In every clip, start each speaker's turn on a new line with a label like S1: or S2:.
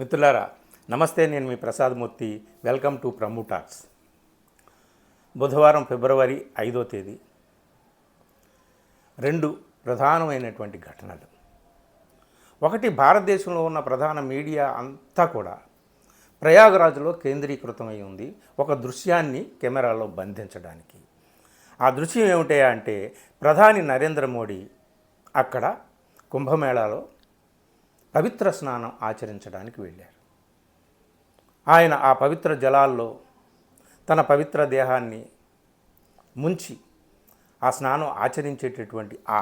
S1: మిత్రులారా నమస్తే నేను మీ ప్రసాద్మూర్తి వెల్కమ్ టు ప్రము టాక్స్. బుధవారం ఫిబ్రవరి ఐదో తేదీ. రెండు ప్రధానమైనటువంటి ఘటనలు. ఒకటి భారతదేశంలో ఉన్న ప్రధాన మీడియా అంతా కూడా ప్రయాగరాజులో కేంద్రీకృతమై ఉంది ఒక దృశ్యాన్ని కెమెరాలో బంధించడానికి. ఆ దృశ్యం ఏమిటి అంటే ప్రధాని నరేంద్ర మోడీ అక్కడ కుంభమేళాలో పవిత్ర స్నానం ఆచరించడానికి వెళ్ళారు. ఆయన ఆ పవిత్ర జలాల్లో తన పవిత్ర దేహాన్ని ముంచి ఆ స్నానం ఆచరించేటటువంటి ఆ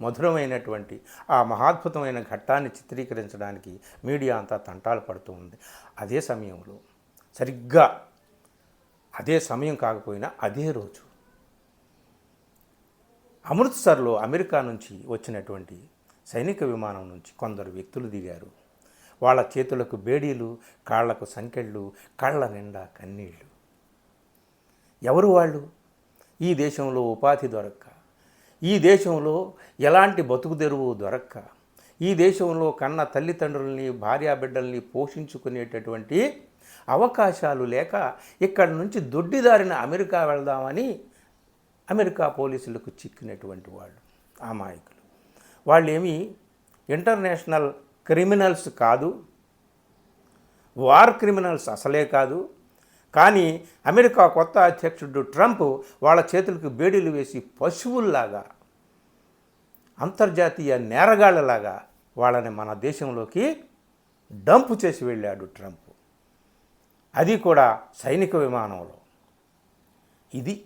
S1: మధురమైనటువంటి ఆ మహాద్భుతమైన ఘట్టాన్ని చిత్రీకరించడానికి మీడియా అంతా తంటాలు పడుతూ ఉంది. అదే సమయంలో సరిగ్గా అదే సమయం కాకపోయినా అదే రోజు అమృత్సర్లో అమెరికా నుంచి వచ్చినటువంటి సైనిక విమానం నుంచి కొందరు వ్యక్తులు దిగారు. వాళ్ళ చేతులకు బేడీలు కాళ్ళకు సంకెళ్ళు కళ్ళ నిండా కన్నీళ్ళు. ఎవరు వాళ్ళు? ఈ దేశంలో ఉపాధి దొరక్క. ఈ దేశంలో ఎలాంటి బతుకు తెరువు దొరక్క. ఈ దేశంలో కన్న తల్లిదండ్రుల్ని భార్యాబిడ్డల్ని పోషించుకునేటటువంటి అవకాశాలు లేక ఇక్కడి నుంచి దొడ్డిదారిన అమెరికా వెళ్దామని అమెరికా పోలీసులకు చిక్కినటువంటి వాళ్ళు అమాయకులు. వాళ్ళు ఏమి ఇంటర్నేషనల్ క్రిమినల్స్ కాదు. వార్ క్రిమినల్స్ అసలే కాదు. కానీ అమెరికా కొత్త అధ్యక్షుడు ట్రంప్ వాళ్ళ చేతులకు బేడీలు వేసి పశువుల్లాగా అంతర్జాతీయ నేరగాళ్ళలాగా వాళ్ళని మన దేశంలోకి డంప్ చేసి వెళ్ళాడు ట్రంప్. అది కూడా సైనిక విమానంలో. ఇది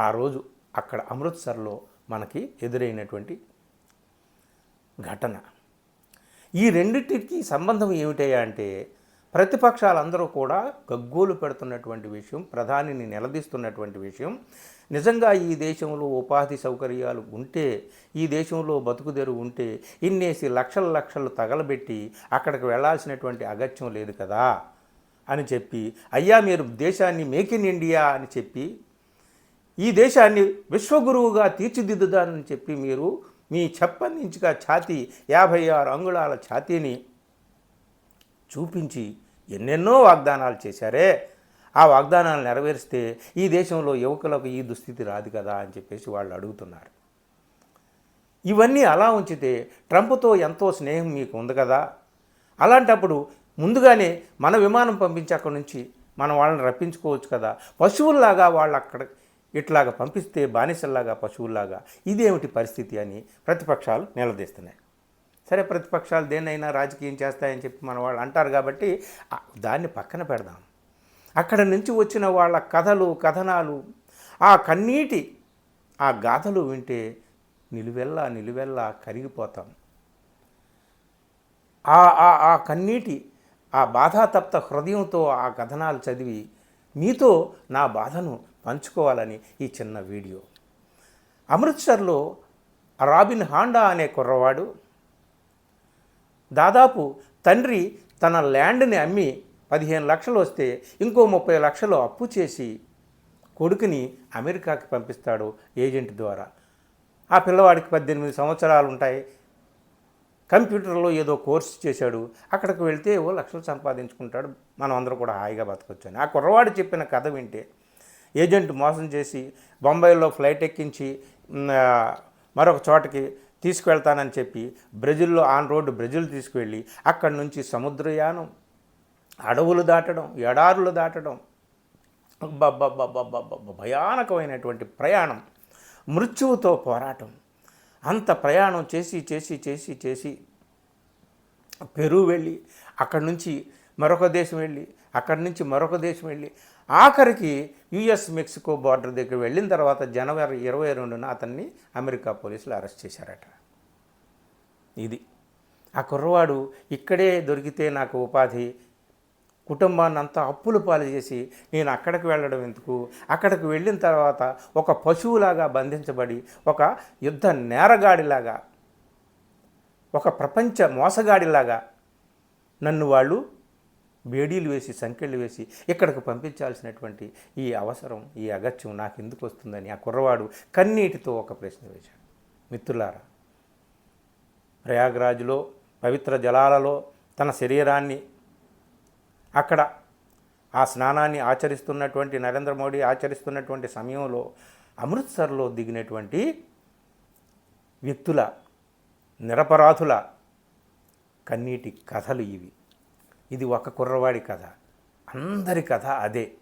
S1: ఆ రోజు అక్కడ అమృత్సర్లో మనకి ఎదురైనటువంటి ఘటన. ఈ రెండింటికి సంబంధం ఏమిటయ్యా అంటే ప్రతిపక్షాలందరూ కూడా గగ్గోలు పెడుతున్నటువంటి విషయం ప్రధానిని నిలదీస్తున్నటువంటి విషయం. నిజంగా ఈ దేశంలో ఉపాధి సౌకర్యాలు ఉంటే ఈ దేశంలో బతుకుదెరు ఉంటే ఇన్నేసి లక్షల లక్షలు తగలబెట్టి అక్కడికి వెళ్ళాల్సినటువంటి అగత్యం లేదు కదా? అని చెప్పి అయ్యా మీరు దేశాన్ని మేక్ ఇన్ ఇండియా అని చెప్పి ఈ దేశాన్ని విశ్వగురువుగా తీర్చిదిద్దుదానని చెప్పి మీరు మీ చెప్పనించుగా ఛాతీ యాభై ఆరు అంగుళాల ఛాతీని చూపించి ఎన్నెన్నో వాగ్దానాలు చేశారే. ఆ వాగ్దానాలు నెరవేరిస్తే ఈ దేశంలో యువకులకు ఈ దుస్థితి రాదు కదా అని చెప్పేసి వాళ్ళు అడుగుతున్నారు. ఇవన్నీ అలా ఉంచితే ట్రంప్తో ఎంతో స్నేహం మీకు ఉంది కదా? అలాంటప్పుడు ముందుగానే మన విమానం పంపించి అక్కడి నుంచి మనం వాళ్ళని రప్పించుకోవచ్చు కదా? పశువుల్లాగా వాళ్ళు అక్కడ ఇట్లాగా పంపిస్తే బానిసల్లాగా పశువుల్లాగా ఇదేమిటి పరిస్థితి అని ప్రతిపక్షాలు నిలదీస్తున్నాయి. సరే ప్రతిపక్షాలు దేన్నైనా రాజకీయం చేస్తాయని చెప్పి మన వాళ్ళు అంటారు కాబట్టి దాన్ని పక్కన పెడదాం. అక్కడ నుంచి వచ్చిన వాళ్ళ కథలు కథనాలు ఆ కన్నీటి ఆ గాథలు వింటే నిలువెల్లా నిలువెల్లా కరిగిపోతాం. ఆ ఆ ఆ కన్నీటి ఆ బాధాతప్త హృదయంతో ఆ కథనాలు చదివి మీతో నా బాధను పంచుకోవాలని ఈ చిన్న వీడియో. అమృత్సర్లో రాబిన్ హాండా అనే కుర్రవాడు దాదాపు తండ్రి తన ల్యాండ్ని అమ్మి పదిహేను లక్షలు వస్తే ఇంకో ముప్పై లక్షలు అప్పు చేసి కొడుకుని అమెరికాకి పంపిస్తాడు ఏజెంట్ ద్వారా. ఆ పిల్లవాడికి పద్దెనిమిది సంవత్సరాలు ఉంటాయి కంప్యూటర్లో ఏదో కోర్సు చేశాడు అక్కడికి వెళ్తే ఓ లక్షలు సంపాదించుకుంటాడు మనం అందరూ కూడా హాయిగా బతకొచ్చు అని ఆ కుర్రవాడు చెప్పిన కథ వింటే ఏజెంట్ మోసం చేసి బొంబాయిలో ఫ్లైట్ ఎక్కించి మరొక చోటకి తీసుకువెళ్తానని చెప్పి బ్రెజిల్లో ఆన్ రోడ్డు బ్రెజిల్ తీసుకువెళ్ళి అక్కడి నుంచి సముద్రయానం అడవులు దాటడం ఎడారులు దాటడం భయానకమైనటువంటి ప్రయాణం మృత్యువుతో పోరాటం. అంత ప్రయాణం చేసి చేసి చేసి చేసి పెరు వెళ్ళి అక్కడి నుంచి మరొక దేశం వెళ్ళి అక్కడి నుంచి మరొక దేశం వెళ్ళి ఆఖరికి యుఎస్ మెక్సికో బార్డర్ దగ్గర వెళ్ళిన తర్వాత జనవరి ఇరవై రెండున అతన్ని అమెరికా పోలీసులు అరెస్ట్ చేశారట. ఇది. ఆ కుర్రవాడు ఇక్కడే దొరికితే నాకు ఉపాధి కుటుంబాన్ని అంతా అప్పులు పాలు చేసి నేను అక్కడికి వెళ్ళడం ఎందుకు? అక్కడికి వెళ్ళిన తర్వాత ఒక పశువులాగా బంధించబడి ఒక యుద్ధ నేరగాడిలాగా ఒక ప్రపంచ మోసగాడిలాగా నన్ను వాళ్ళు బేడీలు వేసి సంకెళ్ళు వేసి ఇక్కడికి పంపించాల్సినటువంటి ఈ అవసరం ఈ అగత్యం నాకు ఎందుకు వస్తుందని ఆ కుర్రవాడు కన్నీటితో ఒక ప్రశ్న వేశాడు. మిత్రులారా ప్రయాగ్రాజ్లో పవిత్ర జలాలలో తన శరీరాన్ని అక్కడ ఆ స్నానాన్ని ఆచరిస్తున్నటువంటి నరేంద్ర మోడీ ఆచరిస్తున్నటువంటి సమయంలో అమృత్సర్లో దిగినటువంటి వ్యక్తుల నిరపరాధుల కన్నీటి కథలు ఇవి. ఇది ఒక కుర్రవాడి కథ. అందరి కథ అదే.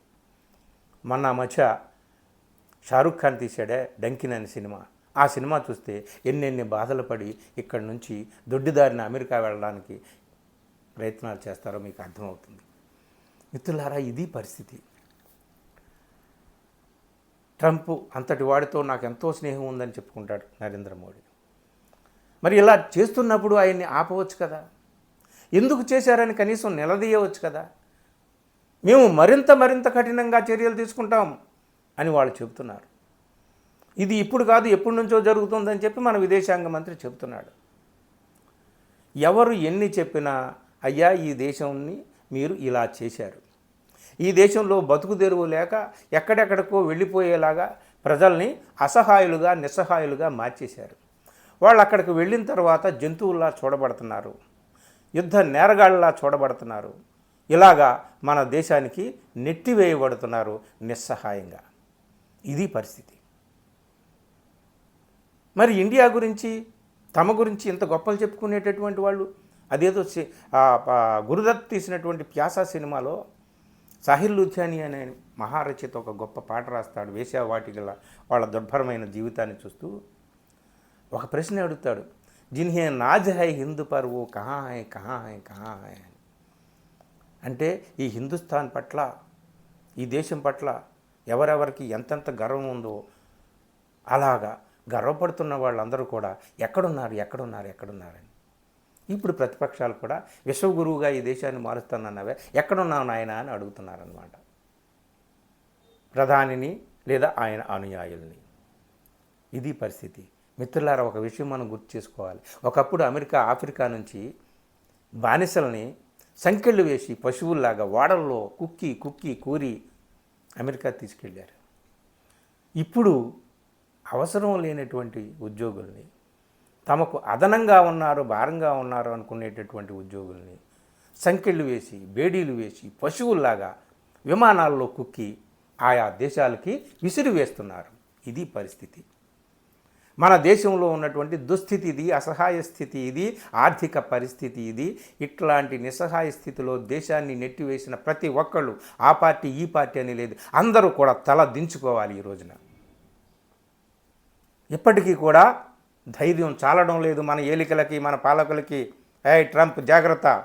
S1: మొన్న మధ్య షారుఖ్ ఖాన్ తీశాడే డంకిన్ అనే సినిమా. ఆ సినిమా చూస్తే ఎన్నెన్ని బాధలు పడి ఇక్కడి నుంచి దొడ్డిదారిన అమెరికా వెళ్ళడానికి ప్రయత్నాలు చేస్తారో మీకు అర్థమవుతుంది. మిత్రులారా ఇది పరిస్థితి. ట్రంప్ అంతటి వాడితో నాకు ఎంతో స్నేహం ఉందని చెప్పుకుంటాడు నరేంద్ర మోడీ. మరి ఇలా చేస్తున్నప్పుడు ఆయన్ని ఆపవచ్చు కదా? ఎందుకు చేశారని కనీసం నిలదీయవచ్చు కదా? మేము మరింత మరింత కఠినంగా చర్యలు తీసుకుంటాం అని వాళ్ళు చెబుతున్నారు. ఇది ఇప్పుడు కాదు ఎప్పటి నుంచో జరుగుతుందని చెప్పి మన విదేశాంగ మంత్రి చెబుతున్నాడు. ఎవరు ఎన్ని చెప్పినా అయ్యా ఈ దేశాన్ని మీరు ఇలా చేశారు. ఈ దేశంలో బతుకు తెరువు లేక ఎక్కడెక్కడికో వెళ్ళిపోయేలాగా ప్రజల్ని అసహాయులుగా నిస్సహాయులుగా మార్చేశారు. వాళ్ళు అక్కడికి వెళ్ళిన తర్వాత జంతువుల్లా చూడబడుతున్నారు. యుద్ధ నేరగాళ్ళలా చూడబడుతున్నారు. ఇలాగా మన దేశానికి నెట్టివేయబడుతున్నారు నిస్సహాయంగా. ఇది పరిస్థితి. మరి ఇండియా గురించి తమ గురించి ఇంత గొప్పలు చెప్పుకునేటటువంటి వాళ్ళు అదేదో సి- గురుదత్ తీసినటువంటి ప్యాసా సినిమాలో సాహిల్ లుధియాని అనే మహారచిత ఒక గొప్ప పాట రాస్తాడు వేశ్యావాటికల వాళ్ళ దుర్భరమైన జీవితాన్ని చూస్తూ ఒక ప్రశ్న అడుగుతాడు. జిన్హే నాజ్ హై హిందూ పర్వు కహా హై కహా హై కహా హై అని. అంటే ఈ హిందుస్థాన్ పట్ల ఈ దేశం పట్ల ఎవరెవరికి ఎంతెంత గర్వం ఉందో అలాగా గర్వపడుతున్న వాళ్ళందరూ కూడా ఎక్కడున్నారు ఎక్కడున్నారు ఎక్కడున్నారని. ఇప్పుడు ప్రతిపక్షాలు కూడా విశ్వగురువుగా ఈ దేశాన్ని మారుస్తానన్నవే ఎక్కడున్నావు నాయన అని అడుగుతున్నారనమాట ప్రధానిని లేదా ఆయన అనుయాయుల్ని. ఇది పరిస్థితి. మిత్రులారా ఒక విషయం మనం గుర్తు చేసుకోవాలి. ఒకప్పుడు అమెరికా ఆఫ్రికా నుంచి బానిసల్ని సంకెళ్ళు వేసి పశువుల్లాగా వాడల్లో కుక్కి కుక్కి కూరి అమెరికా తీసుకెళ్ళారు. ఇప్పుడు అవసరం లేనటువంటి ఉద్యోగుల్ని తమకు అదనంగా ఉన్నారు భారంగా ఉన్నారు అనుకునేటటువంటి ఉద్యోగుల్ని సంకెళ్ళు వేసి బేడీలు వేసి పశువుల్లాగా విమానాల్లో కుక్కి ఆయా దేశాలకి విసిరి వేస్తున్నారు. ఇది పరిస్థితి. మన దేశంలో ఉన్నటువంటి దుస్థితి ఇది అసహాయ స్థితి ఇది ఆర్థిక పరిస్థితి ఇది. ఇట్లాంటి నిస్సహాయ స్థితిలో దేశాన్ని నెట్టివేసిన ప్రతి ఒక్కళ్ళు ఆ పార్టీ ఈ పార్టీ అని లేదు. అందరూ కూడా తల దించుకోవాలి ఈ రోజున. ఇప్పటికీ కూడా ధైర్యం చాలడం లేదు మన ఏలికలకి మన పాలకులకి. ఏ ట్రంప్ జాగ్రత్త.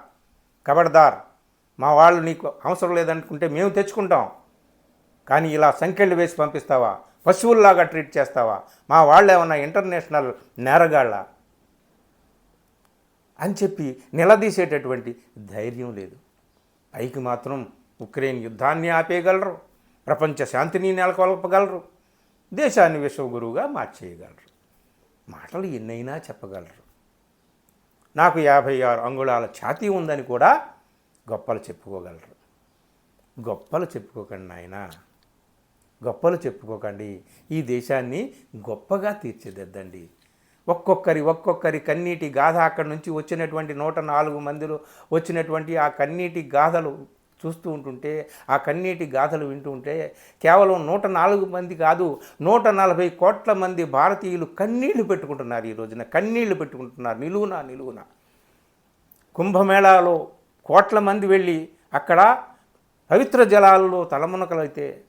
S1: కబడ్దార్. మా వాళ్ళు నీకు అవసరం లేదనుకుంటే మేము తెచ్చుకుంటాం. కానీ ఇలా సంఖ్యలు వేసి పంపిస్తావా? పశువుల్లాగా ట్రీట్ చేస్తావా? మా వాళ్ళు ఏమన్నా ఇంటర్నేషనల్ నేరగాళ్ళ? అని చెప్పి నిలదీసేటటువంటి ధైర్యం లేదు. పైకి మాత్రం ఉక్రెయిన్ యుద్ధాన్ని ఆపేయగలరు. ప్రపంచ శాంతిని నెలకొల్పగలరు. దేశాన్ని విశ్వగురువుగా మార్చేయగలరు. మాటలు ఎన్నైనా చెప్పగలరు. నాకు యాభై ఆరు అంగుళాల ఛాతీ ఉందని కూడా గొప్పలు చెప్పుకోగలరు. గొప్పలు చెప్పుకోకండి నాయనా. గొప్పలు చెప్పుకోకండి. ఈ దేశాన్ని గొప్పగా తీర్చిదిద్దండి. ఒక్కొక్కరి ఒక్కొక్కరి కన్నీటి గాథ అక్కడి నుంచి వచ్చినటువంటి నూట నాలుగు మందిలో వచ్చినటువంటి ఆ కన్నీటి గాథలు చూస్తూ ఉంటుంటే ఆ కన్నీటి గాథలు వింటూ ఉంటే కేవలం నూట నాలుగు మంది కాదు నూట నలభై కోట్ల మంది భారతీయులు కన్నీళ్ళు పెట్టుకుంటున్నారు ఈ రోజున. కన్నీళ్ళు పెట్టుకుంటున్నారు. నిలువున నిలువున. కుంభమేళాలో కోట్ల మంది వెళ్ళి అక్కడ పవిత్ర జలాల్లో తలమునకలైతే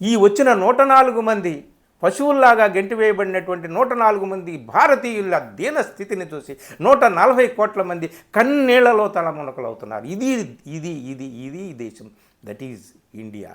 S1: ఈ వచ్చిన నూట నాలుగు మంది పశువుల్లాగా గెంటివేయబడినటువంటి నూట నాలుగు మంది భారతీయుల దీన స్థితిని చూసి నూట నలభై కోట్ల మంది కన్నీళ్ళలో తలమునకలవుతున్నారు. ఇది ఇది ఇది ఇది ఈ దేశం. That is India